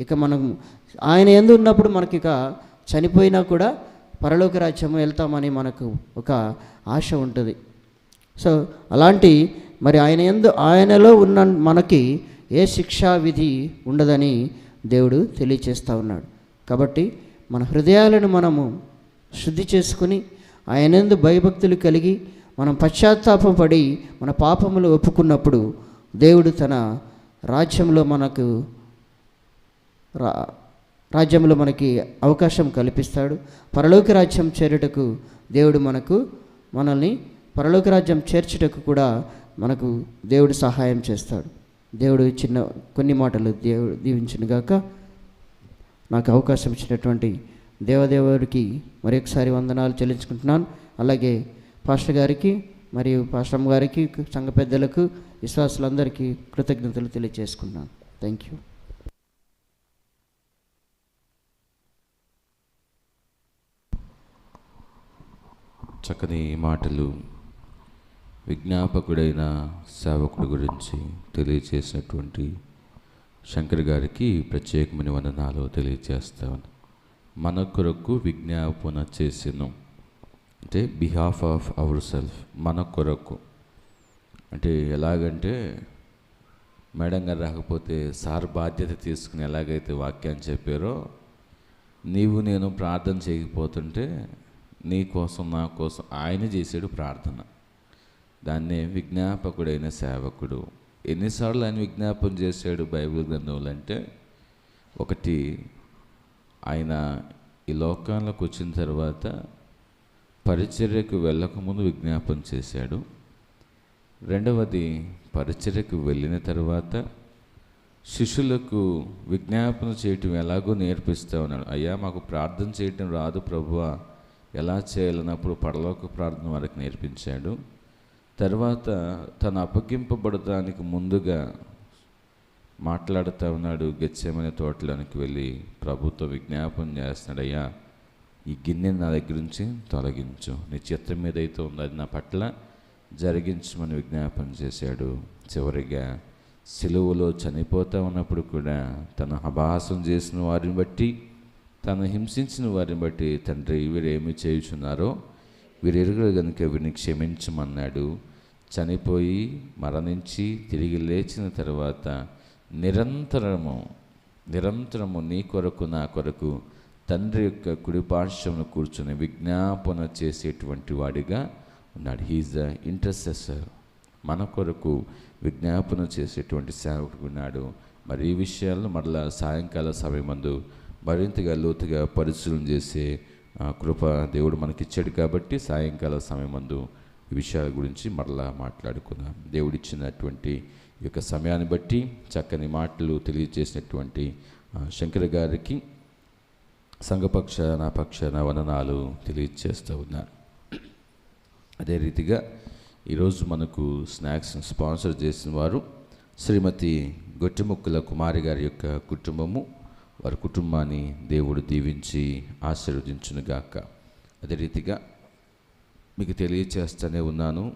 ఇక మనం ఆయన ఎందు ఉన్నప్పుడు మనకి ఇక చనిపోయినా కూడా పరలోక రాజ్యం వెళ్తామని మనకు ఒక ఆశ ఉంటుంది. సో అలాంటి మరి ఆయన ఎందు ఆయనలో ఉన్న మనకి ఏ శిక్షా విధి ఉండదని దేవుడు తెలియచేస్తూ ఉన్నాడు. కాబట్టి మన హృదయాలను మనము శుద్ధి చేసుకుని ఆయనందు భయభక్తులు కలిగి మనం పశ్చాత్తాపం పడి మన పాపములు ఒప్పుకున్నప్పుడు దేవుడు తన రాజ్యంలో మనకు రా రాజ్యంలో మనకి అవకాశం కల్పిస్తాడు. పరలోక రాజ్యం చేరుటకు దేవుడు మనకు మనల్ని పరలోక రాజ్యం చేర్చుటకు కూడా మనకు దేవుడు సహాయం చేస్తాడు. దేవుడు చిన్న కొన్ని మాటలు దేవుడు దీవించిన గాక నాకు అవకాశం ఇచ్చినటువంటి దేవదేవుడికి మరొకసారి వందనాలు చెల్లించుకుంటున్నాను. అలాగే పాస్టర్ గారికి మరియు పాస్టమ్ గారికి సంఘ పెద్దలకు విశ్వాసులందరికీ కృతజ్ఞతలు తెలియజేసుకున్నాను. Thank you. చక్కని మాటలు విజ్ఞాపకుడైన సేవకుడి గురించి తెలియచేసినటువంటి శంకర్ గారికి ప్రత్యేకమైన వందనాలు తెలియజేస్తాను మన కొరకు విజ్ఞాపన చేసిన. అంటే బిహాఫ్ ఆఫ్ అవర్ సెల్ఫ్ మన కొరకు. అంటే ఎలాగంటే మేడం గారు రాకపోతే సార్ బాధ్యత తీసుకుని ఎలాగైతే వాక్యాన్ని చెప్పారో నీవు నేను ప్రార్థన చేయకపోతుంటే నీ కోసం నా కోసం ఆయన చేసాడు ప్రార్థన. దాన్నే విజ్ఞాపకుడైన సేవకుడు. ఎన్నిసార్లు ఆయన విజ్ఞాపన చేశాడు బైబిల్ గ్రంథంలో అంటే ఒకటి ఆయన ఈ లోకంలోకి వచ్చిన తర్వాత పరిచర్యకు వెళ్ళకముందు విజ్ఞాపన చేశాడు. రెండవది పరిచర్యకు వెళ్ళిన తర్వాత శిష్యులకు విజ్ఞాపన చేయటం ఎలాగో నేర్పిస్తూ ఉన్నాడు అయ్యా మాకు ప్రార్థన చేయటం రాదు ప్రభువా. ఎలా చేయాలన్నప్పుడు పరలోక ప్రార్థన వారికి నేర్పించాడు. తర్వాత తను అప్పగింపబడటానికి ముందుగా మాట్లాడుతూ ఉన్నాడు గెచ్చేమనే తోటలోనికి వెళ్ళి ప్రభుత్వ విజ్ఞాపన చేస్తున్నాడయ్యా ఈ గిన్నె నా దగ్గర నుంచి తొలగించు. నీ చిత్తం మీద అయితే ఉందో అది నా పట్ల జరిగించమని విజ్ఞాపన చేశాడు. చివరిగా సిలువలో చనిపోతూ ఉన్నప్పుడు కూడా తను అభాసం చేసిన వారిని బట్టి తను హింసించిన వారిని బట్టి తండ్రి వీరు ఏమి చేయుచున్నారో వీరు ఎరుగురు కనుక వీరిని క్షమించమన్నాడు. చనిపోయి మరణించి తిరిగి లేచిన తర్వాత నిరంతరము నిరంతరము నీ కొరకు నా కొరకు తండ్రి యొక్క కుడిపార్శ్వమును కూర్చొని విజ్ఞాపన చేసేటువంటి వాడిగా ఉన్నాడు. హీఈస్ ద ఇంటర్సెసర్ మన కొరకు విజ్ఞాపన చేసేటువంటి సేవకుడు ఉన్నాడు. మరి ఈ విషయాలను మరలా సాయంకాల సమయమందు మరింతగా లోతుగా పరిశీలన చేసే కృప దేవుడు మనకిచ్చాడు కాబట్టి సాయంకాల సమయమందు ఈ విషయాల గురించి మరలా మాట్లాడుకుందాం. దేవుడిచ్చినటువంటి ఈ యొక్క సమయాన్ని బట్టి చక్కని మాటలు తెలియజేసినటువంటి శంకర శంకర్ గారికి సంఘపక్ష నా పక్షాన వననాలు తెలియజేస్తూ ఉన్నాను అదే రీతిగా ఈరోజు మనకు స్నాక్స్ స్పాన్సర్ చేసిన వారు శ్రీమతి గొట్టిముక్కుల కుమారి గారి యొక్క కుటుంబము వారి కుటుంబాన్ని దేవుడు దీవించి ఆశీర్వదించునుగాక. అదే రీతిగా మీకు తెలియచేస్తూనే ఉన్నాను.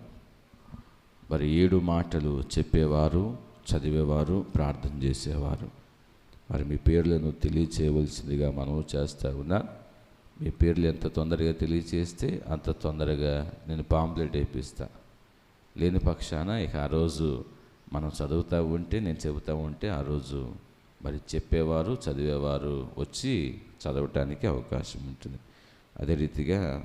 మరి ఏడు మాటలు చెప్పేవారు చదివేవారు ప్రార్థన చేసేవారు. మరి మీ పేర్లను తెలియచేయవలసిందిగా మనం చేస్తూ ఉన్నా. మీ పేర్లు ఎంత తొందరగా తెలియచేస్తే అంత తొందరగా నేను పాంప్లెట్ వేపిస్తా. లేని పక్షాన ఇక ఆ రోజు మనం చదువుతూ ఉంటే నేను చెబుతూ ఉంటే ఆ రోజు మరి చెప్పేవారు చదివేవారు వచ్చి చదవటానికి అవకాశం ఉంటుంది. అదే రీతిగా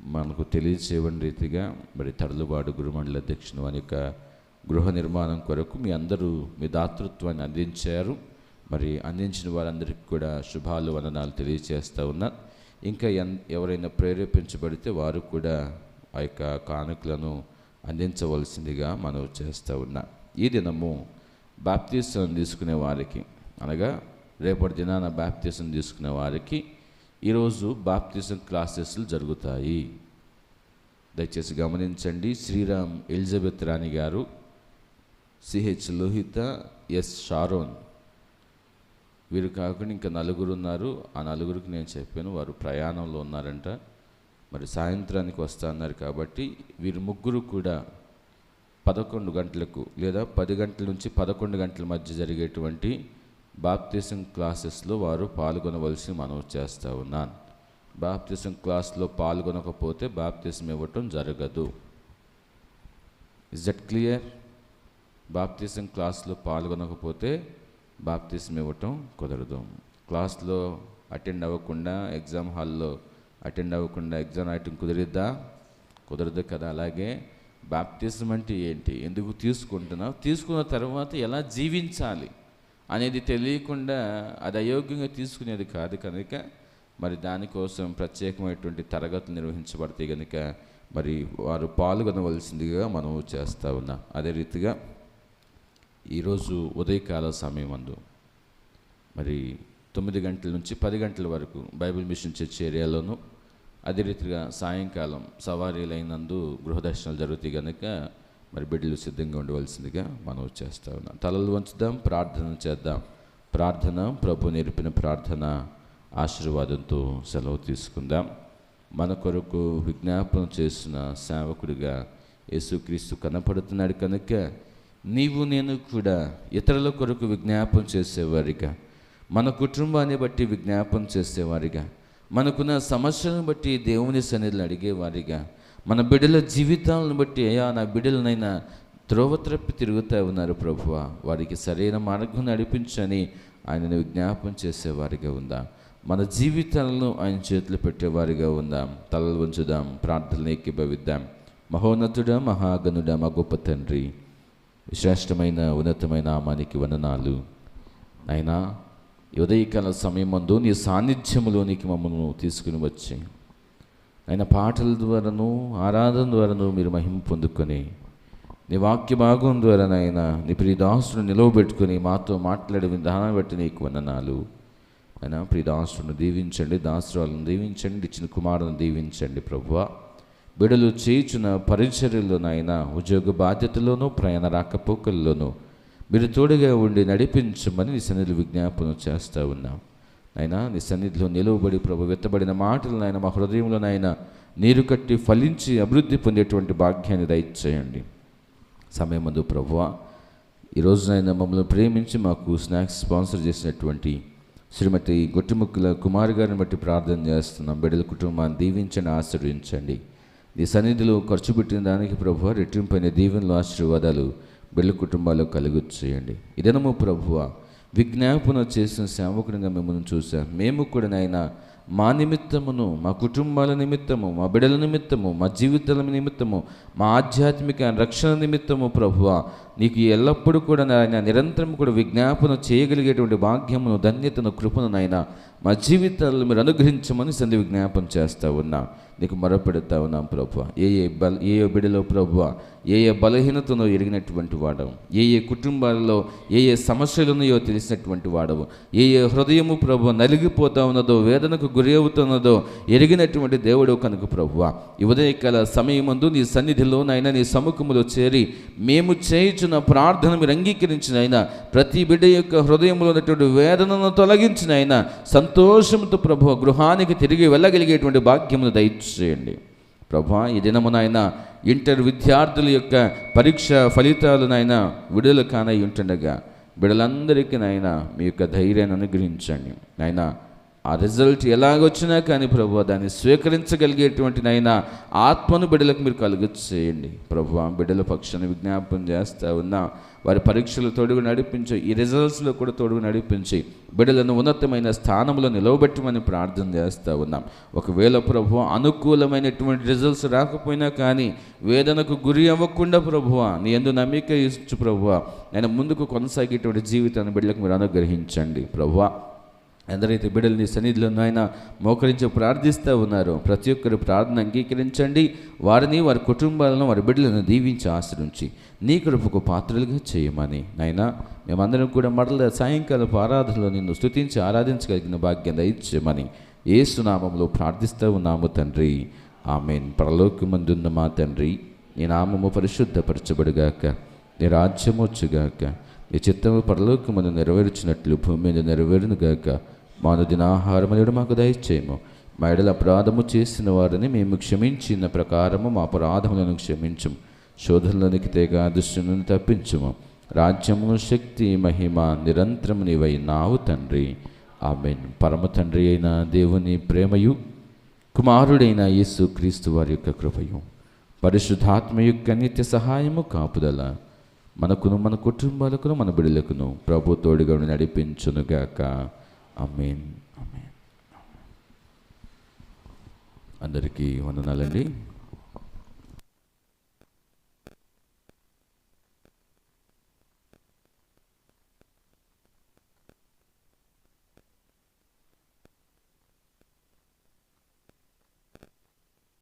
మనకు తెలియచేయని రీతిగా మరి తరలుబాటు గురుమండల అధ్యక్షుని వారి యొక్క గృహ నిర్మాణం కొరకు మీ అందరూ మీ దాతృత్వాన్ని అందించారు. మరి అందించిన వారందరికీ కూడా శుభాలు వందనాలు తెలియచేస్తూ ఉన్నా. ఇంకా ఎన్ ఎవరైనా ప్రేరేపించబడితే వారు కూడా ఆ యొక్క కానుకలను అందించవలసిందిగా మనం చేస్తూ ఉన్నా. ఈ దినము బాప్తీసం తీసుకునే వారికి అనగా రేపటి దినాన బాప్తిజం తీసుకునే వారికి ఈరోజు బాప్తిజం క్లాసెస్లు జరుగుతాయి. దయచేసి గమనించండి శ్రీరామ్ ఎలిజబెత్ రాణి గారు సిహెచ్ లోహిత ఎస్ షారోన్ వీరు కాకుండా ఇంకా నలుగురు ఉన్నారు. ఆ నలుగురికి నేను చెప్పాను వారు ప్రయాణంలో ఉన్నారంట. మరి సాయంత్రానికి వస్తా అన్నారు కాబట్టి వీరు ముగ్గురు కూడా పదకొండు గంటలకు లేదా పది గంటల నుంచి పదకొండు గంటల మధ్య జరిగేటువంటి బాప్తిజం క్లాసెస్లో వారు పాల్గొనవలసి మనవి చేస్తూ ఉన్నాను. బాప్తిజం క్లాస్లో పాల్గొనకపోతే బాప్తిజం ఇవ్వటం జరగదు. ఇస్ దట్ క్లియర్ బాప్తిజం క్లాస్లో పాల్గొనకపోతే బాప్తిజం ఇవ్వటం కుదరదు. క్లాస్లో అటెండ్ అవ్వకుండా ఎగ్జామ్ హాల్లో అటెండ్ అవ్వకుండా ఎగ్జామ్ రాయటం కుదిరిద్దా? కుదరదు కదా అలాగే. బాప్తిజం అంటే ఏంటి? ఎందుకు తీసుకుంటున్నావు? తీసుకున్న తర్వాత ఎలా జీవించాలి? అనేది తెలియకుండా అది అయోగ్యంగా తీసుకునేది కాదు కనుక మరి దానికోసం ప్రత్యేకమైనటువంటి తరగతులు నిర్వహించబడతాయి కనుక మరి వారు పాల్గొనవలసిందిగా మనం చేస్తూ ఉన్నాం. అదే రీతిగా ఈరోజు ఉదయకాల సమయం అందు మరి తొమ్మిది గంటల నుంచి పది గంటల వరకు బైబిల్ మిషన్ చర్చ్ ఏరియాలోను అదే రీతిగా సాయంకాలం సవారీలైనందు గృహదర్శనాలు జరుగుతాయి కనుక మరి బిడ్డలు సిద్ధంగా ఉండవలసిందిగా మనం చేస్తా ఉన్నాం. తలలు వంచుదాం ప్రార్థన చేద్దాం. ప్రార్థన ప్రభు నేర్పిన ప్రార్థన ఆశీర్వాదంతో సెలవు తీసుకుందాం. మన కొరకు విజ్ఞాపన చేసిన సేవకుడిగా యేసుక్రీస్తు కనపడుతున్నాడు కనుక నీవు నేను కూడా ఇతరుల కొరకు విజ్ఞాపం చేసేవారిగా మన కుటుంబాన్ని బట్టి విజ్ఞాపం చేసేవారిగా మనకున్న సమస్యలను బట్టి దేవుని సన్నిధిలో అడిగేవారిగా. మన బిడ్డల జీవితాలను బట్టి అయ్యా నా బిడ్డలనైనా త్రోవత్రప్పి తిరుగుతూ ఉన్నారు ప్రభువ. వారికి సరైన మార్గం నడిపించని ఆయనను విజ్ఞాపం చేసేవారిగా ఉందాం. మన జీవితాలను ఆయన చేతులు పెట్టేవారిగా ఉందాం. తలలు ఉంచుదాం ప్రార్థనలు ఎక్కిభవిద్దాం మహోన్నతుడ మహాగనుడ మా గొప్ప తండ్రి. శ్రేష్టమైన ఉన్నతమైన నామానికి వందనాలు. అయినా ఉదయకాల సమయమందు నీ సాన్నిధ్యములోనికి మమ్మల్ని తీసుకుని వచ్చి ఆయన పాటల ద్వారాను ఆరాధన ద్వారాను మీరు మహిమ పొందుకొని నీ వాక్య భాగం ద్వారా నాయన నీ ప్రియదాసును నిలవబెట్టుకుని మాతో మాట్లాడే విధానం బట్టి నీకు వందనాలు. ఆయన ప్రియదాసును దీవించండి దాసురాలను దీవించండి ఇచ్చిన కుమారులను దీవించండి ప్రభువ. బిడలు చేయుచున్న పరిచర్యలోనైనా ఉద్యోగ బాధ్యతలోనూ ప్రయాణ రాకపోకల్లోనూ మీరు తోడుగా ఉండి నడిపించమని నీ సన్నిధిలో విజ్ఞాపన చేస్తూ ఉన్నాం. నాయన నీ సన్నిధిలో నిలువబడి ప్రభు వెత్తబడిన మాటలు నాయన మా హృదయంలో నాయన నీరు కట్టి ఫలించి అభివృద్ధి పొందేటువంటి భాగ్యాన్ని దయచేయండి. సమయం ముందు ప్రభువ. ఈరోజు నాయన మమ్మల్ని ప్రేమించి మాకు స్నాక్స్ స్పాన్సర్ చేసినటువంటి శ్రీమతి గొట్టిముక్కుల కుమార్ గారిని బట్టి ప్రార్థన చేస్తున్నాం. బిడ్డల కుటుంబాన్ని దీవించండి ఆశ్రయించండి నీ సన్నిధిలో ఖర్చు పెట్టిన దానికి ప్రభు రెట్టింపైన దీవెనలు ఆశీర్వాదాలు బిడ్డల కుటుంబాలు కలుగు చేయండి. ఇదనము ప్రభువ విజ్ఞాపన చేసిన సేవకునిగా మిమ్మల్ని చూశాం మేము కూడా నాయన మా నిమిత్తమును మా కుటుంబాల నిమిత్తము మా బిడ్డల నిమిత్తము మా జీవితాల నిమిత్తము మా ఆధ్యాత్మిక రక్షణ నిమిత్తము ప్రభువ నీకు ఎల్లప్పుడూ కూడా నాయన నిరంతరం కూడా విజ్ఞాపన చేయగలిగేటువంటి భాగ్యమును ధన్యతను కృపను నాయన మా జీవితాలను మీరు అనుగ్రహించమని సంధి విజ్ఞాపం చేస్తూ ఉన్నా. నీకు మొరపెడుతా ఉన్నాం ప్రభు ఏ ఏ బల ఏ ఏ బిడలో ప్రభు ఏ ఏ బలహీనతను ఎరిగినటువంటి వాడవు. ఏ ఏ కుటుంబాలలో ఏ ఏ సమస్యలున్నాయో తెలిసినటువంటి వాడవు. ఏ ఏ హృదయము ప్రభు నలిగిపోతా ఉన్నదో వేదనకు గురి అవుతున్నదో ఎరిగినటువంటి దేవుడు కనుక ప్రభు ఈ ఉదయకాల సమయమందు నీ సన్నిధిలో నాయన నీ సముఖములో చేరి మేము చేయించిన ప్రార్థన మీరు అంగీకరించిన అయినా ప్రతి బిడ్డ యొక్క హృదయంలో ఉన్నటువంటి వేదనను తొలగించిన అయినా సంతోషంతో ప్రభు గృహానికి తిరిగి వెళ్ళగలిగేటువంటి భాగ్యమును దయచేయండి. ప్రభా ఈ దినమునైనా ఇంటర్ విద్యార్థుల యొక్క పరీక్ష ఫలితాలు విడుదల కానై ఉంటుండగా బిడలందరికీ నాయన మీ యొక్క ధైర్యాన్ని అనుగ్రహించండి. నైనా ఆ రిజల్ట్ ఎలాగొచ్చినా కానీ ప్రభు దాన్ని స్వీకరించగలిగేటువంటి నైనా ఆత్మను బిడ్డలకు మీరు కలుగు చేయండి ప్రభు బిడ్డల పక్షాన్ని విజ్ఞాపం చేస్తూ ఉన్నా వారి పరీక్షలు తోడుగు నడిపించి ఈ రిజల్ట్స్లో కూడా తోడుగు నడిపించి బిడ్డలను ఉన్నతమైన స్థానంలో నిలవబెట్టమని ప్రార్థన చేస్తూ ఉన్నాం. ఒకవేళ ప్రభు అనుకూలమైనటువంటి రిజల్ట్స్ రాకపోయినా కానీ వేదనకు గురి అవ్వకుండా ప్రభువ నీ ఎందు నమ్మిక ఇచ్చు ప్రభువ. నేను ముందుకు కొనసాగేటువంటి జీవితాన్ని బిడ్డలకు మీరు అనుగ్రహించండి. ప్రభువ ఎందరైతే బిడ్డలు నీ సన్నిధిలో నాయన మోకరించి ప్రార్థిస్తూ ఉన్నారో ప్రతి ఒక్కరు ప్రార్థన అంగీకరించండి. వారిని వారి కుటుంబాలను వారి బిడ్డలను దీవించి ఆశ్రయించి నీ కృపకు పాత్రలుగా చేయమని నాయన మేమందరం కూడా మరల సాయంకాలపు ఆరాధనలో నిన్ను స్తుతించి ఆరాధించగలిగిన భాగ్యం దయచేయమని ఏసునామంలో ప్రార్థిస్తూ ఉన్నాము తండ్రి. ఆమెన్. పరలోకమందున్న మా తండ్రి నీ నామము పరిశుద్ధపరచబడుగాక నీ రాజ్యమొచ్చుగాక నీ చిత్తము పరలోకమందు నెరవేర్చినట్లు భూమి మీద నెరవేరునుగాక మాను దినాహారమనుడు మాకు దయచేయము. మా ఎడల అపరాధము చేసిన వారిని మేము క్షమించిన ప్రకారము మా అపరాధములను క్షమించము. శోధనలోనికి తెగ దుష్టులను తప్పించుము. రాజ్యము శక్తి మహిమ నిరంతరము నీవై నావు తండ్రి. ఆమెన్. పరమ తండ్రి అయిన దేవుని ప్రేమయు కుమారుడైన యేసు క్రీస్తు వారి యొక్క కృపయు పరిశుద్ధాత్మ యొక్క నిత్య సహాయము కాపుదల మనకును మన కుటుంబాలకును మన బిడ్డలకును ప్రభు తోడుగా నడిపించునుగాక. అమేన్ అమేన్ అందరికీ వందనాలండి.